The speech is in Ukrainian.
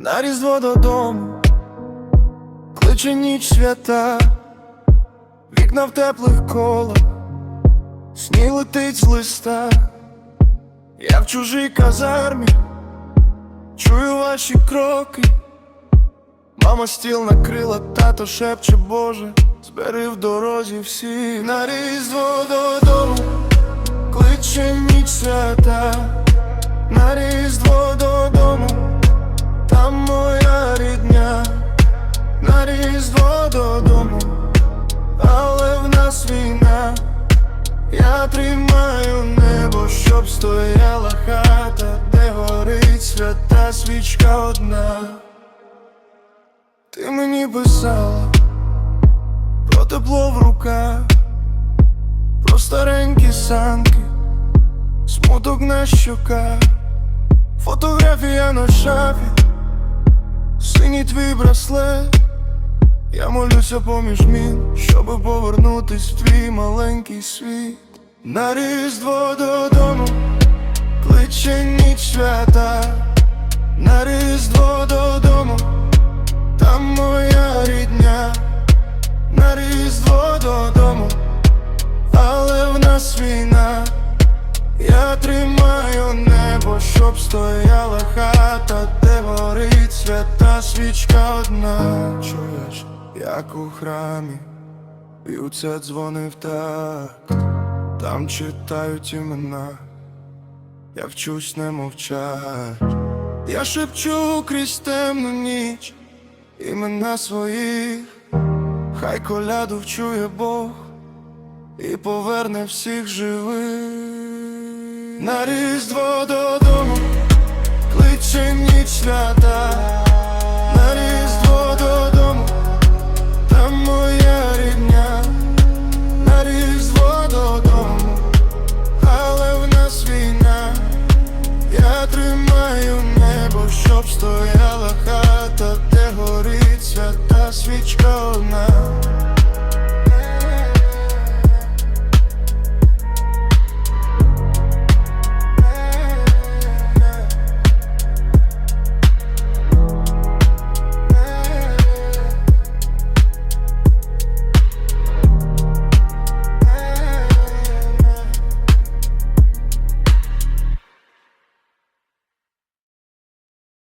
На різдво додому, кличе ніч свята, вікна в теплих колах, сніг летить з листа, я в чужій казармі, чую ваші кроки, мама стіл накрила, тато шепче, Боже, збери в дорозі всі на різдво додому, кличе ніч свята, на різдво. Моя рідня, на різдво додому, але в нас війна, я тримаю небо, щоб стояла хата, де горить свята свічка одна. Ти мені писала про тепло в руках, про старенькі санки, смуток на щоках. Фотографія на шафі, синій твій браслет. Я молюся поміж мін, щоби повернутись в твій маленький світ. На різдво додому, кличе ніч свята, на різдво додому, там моя рідня, на різдво додому, але в нас війна. Я тримаю небо, щоб стояла хата, як у храмі, б'ються дзвони в так, там читають імена, я вчусь не мовчать. Я шепчу крізь темну ніч, імена своїх, хай коляду вчує Бог і поверне всіх живих. На різдво додому кличе ніч свята, свічка одна.